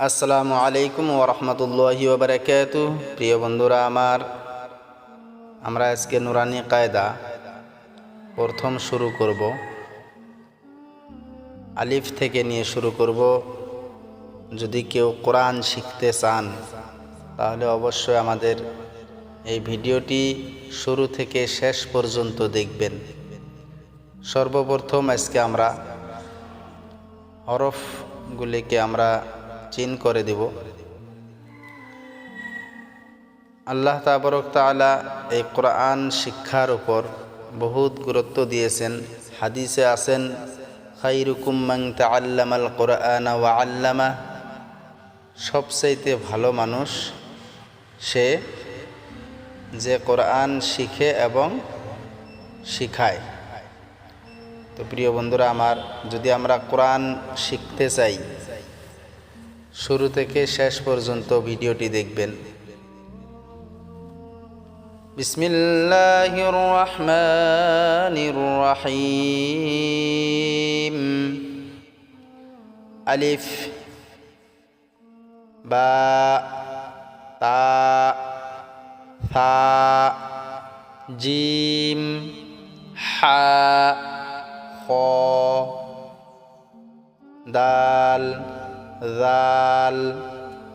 আসসালামু আলাইকুম ওরহমতুল্লাহি ওবরাকাত প্রিয় বন্ধুরা আমার, আমরা আজকে নুরানি কায়দা প্রথম শুরু করব। আলিফ থেকে নিয়ে শুরু করব। যদি কেউ কোরআন শিখতে চান, তাহলে অবশ্যই আমাদের এই ভিডিওটি শুরু থেকে শেষ পর্যন্ত দেখবেন। সর্বপ্রথম আজকে আমরা হরফগুলিকে আমরা চিন করে দিব। আল্লাহ তাবরক তালা এই কোরআন শিক্ষার উপর বহুত গুরুত্ব দিয়েছেন। হাদিসে আছেন খাইরুকুম্মাং তাল্লামাল কোরআন ওয়া আল্লামা। সবচাইতে ভালো মানুষ সে যে কোরআন শিখে এবং শিখায়। তো প্রিয় বন্ধুরা, আমার যদি আমরা কোরআন শিখতে চাই শুরু থেকে শেষ পর্যন্ত ভিডিওটি দেখবেন। বিসমিল্লাহির রহমানির রহিম আলিফ, বা, তা থা জিম, হা, খ, দাল ذال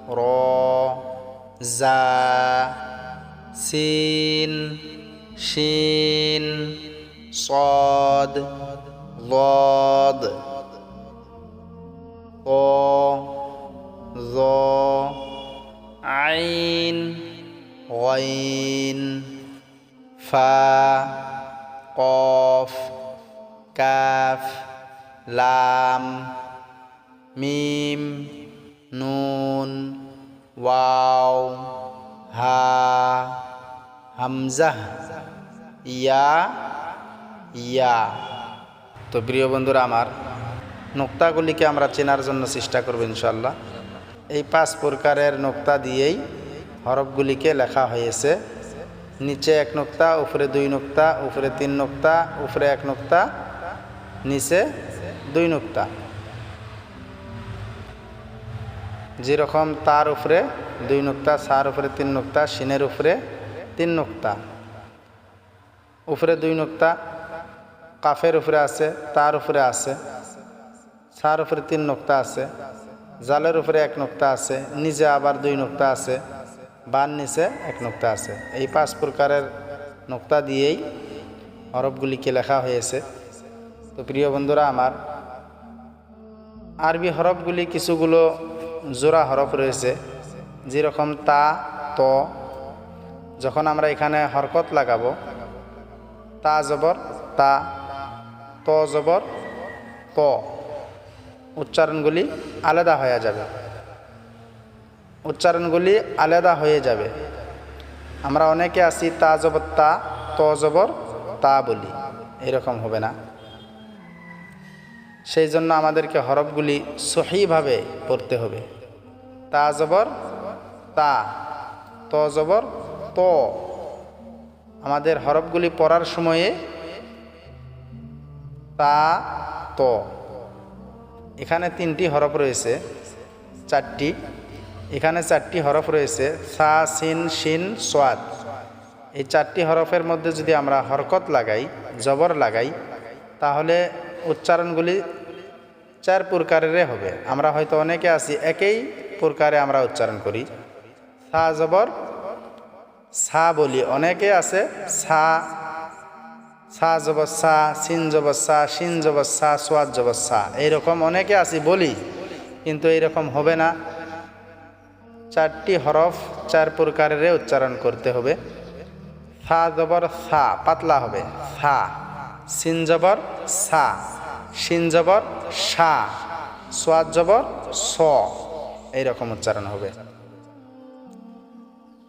رو زا سين شين صاد ضاد طو ظو عين غين فا قاف كاف لام মিম, নুন, ওয়াও, হা, হামজাহ, ইয়া ইয়া। তো প্রিয় বন্ধুরা আমার, নোক্তাগুলিকে আমরা চেনার জন্য চেষ্টা করব ইনশাল্লাহ এই পাঁচ প্রকারের নোক্তা দিয়েই হরফগুলিকে লেখা হয়েছে। নিচে এক নোক্তা, উপরে দুই নোক্তা, উপরে তিন নোক্তা, উপরে এক নোক্তা, নিচে দুই নোক্তা। যেরকম তার উপরে দুই নোক্তা, সার উপরে তিন নোক্তা সিনের উপরে তিন নোক্তা। উপরে দুই নোক্তা, কাফের উপরে আছে, তার উপরে আছে, সার উপরে তিন নোক্তা আছে, জালের উপরে এক নোক্তা আছে, নিজে আবার দুই নোক্তা আছে, বান নিচে এক নোক্তা আছে। এই পাঁচ প্রকারের নোক্তা দিয়েই হরফগুলিকে লেখা হয়েছে। তো প্রিয় বন্ধুরা, আমার আরবি হরফগুলি কিছুগুলো জোড়া হরফ রয়েছে, যেরকম তা, ত। যখন আমরা এখানে হরকত লাগাবো, তা জবর, তা, ত জবর, ত। উচ্চারণগুলি আলাদা হয়ে যাবে। উচ্চারণগুলি আলাদা হয়ে যাবে। আমরা অনেকে আছি তা জবর, তা, ত জবর, তা বলি। এরকম হবে না। সেই জন্য আমাদেরকে হরফগুলি সহিভাবে পড়তে হবে। তা জবর, তা, ত জবর, ত। আমাদের হরফগুলি পড়ার সময়ে তা, ত। এখানে তিনটি হরফ রয়েছে, চারটি। এখানে চারটি হরফ রয়েছে, সা, সিন, শিন, সোয়াদ। এই চারটি হরফের মধ্যে যদি আমরা হরকত লাগাই, জবর লাগাই, তাহলে উচ্চারণগুলি চার প্রকারের হবে। আমরা হয়তো অনেকে আছি, একই প্রকারে আমরা উচ্চারণ করি। সা জবর, সা বলি। অনেকে আছে, সা সা জবর সা, সিন জবর সা শিন জবর সা, সোয়াদ জবর সা। এইরকম অনেকে আছি, বলি, কিন্তু এইরকম হবে না। চারটি হরফ, চার প্রকারের উচ্চারণ করতে হবে। সা জবর সা, পাতলা হবে, সা। সিন জবর সা। শিন জবর সা। সোয়াদ জবর স। এইরকম উচ্চারণ হবে।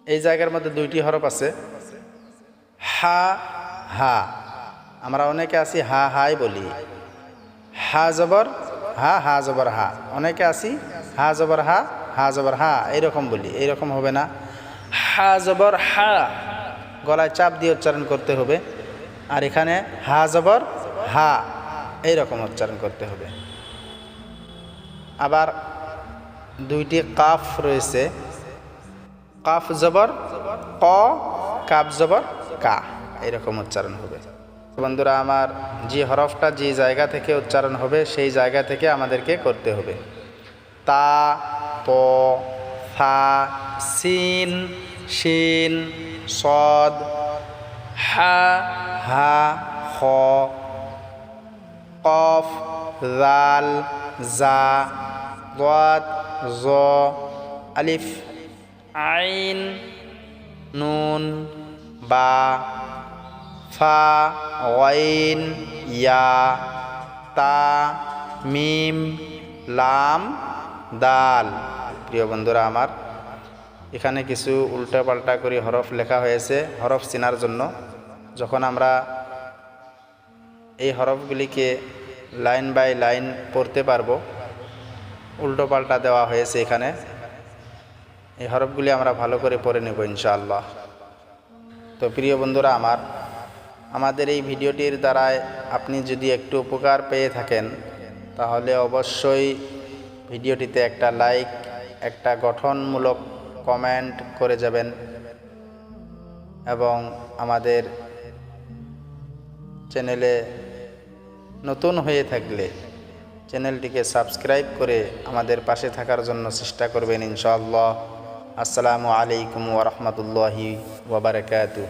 এই জায়গার মধ্যে দুইটি হরফ আছে। হা হা। আমরা অনেকে আছি হা, হাই বলি। হা জবর, হা হা জবর, হা। অনেকে আছি হা জবর, হা হা জবর, হা। এইরকম বলি, এইরকম হবে না। হা জবর, হা। গলায় চাপ দিয়ে উচ্চারণ করতে হবে। আর এখানে হা জবর হা, এই রকম উচ্চারণ করতে হবে। আবার দুইটি কাফ রয়েছে। কাফ জবর, ক, কাফ জবর, কা এরকম উচ্চারণ হবে। বন্ধুরা, আমার যে হরফটা যে জায়গা থেকে উচ্চারণ হবে, সেই জায়গা থেকে আমাদেরকে করতে হবে। তা, প, থা, সিন, শিন, সদ, হা হা খ কফ জাল জা ضاد জ আলিফ আইন নুন বা ফা ওয়াইন ইয়া তা মিম লাম দাল প্রিয় বন্ধুরা আমার এখানে কিছু উল্টাপাল্টা করে হরফ লেখা হয়েছে হরফ চেনার জন্য যখন আমরা এই হরফগুলিকে লাইন বাই লাইন পড়তে পারব, উল্টো পাল্টা দেওয়া হয়েছে এখানে, এই হরফগুলি আমরা ভালো করে পড়ে নেব ইনশাআল্লাহ। তো প্রিয় বন্ধুরা আমার, আমাদের এই ভিডিওটির দ্বারায় আপনি যদি একটু উপকার পেয়ে থাকেন, তাহলে অবশ্যই ভিডিওটিতে একটা লাইক, একটা গঠনমূলক কমেন্ট করে যাবেন এবং আমাদের চ্যানেলে নতুন হয়ে থাকলে চ্যানেলটিকে সাবস্ক্রাইব করে আমাদের পাশে থাকার জন্য চেষ্টা করবেন ইনশাআল্লাহ। আসসালামু আলাইকুম ওরহমতুল্লাহি ওবরাকাতু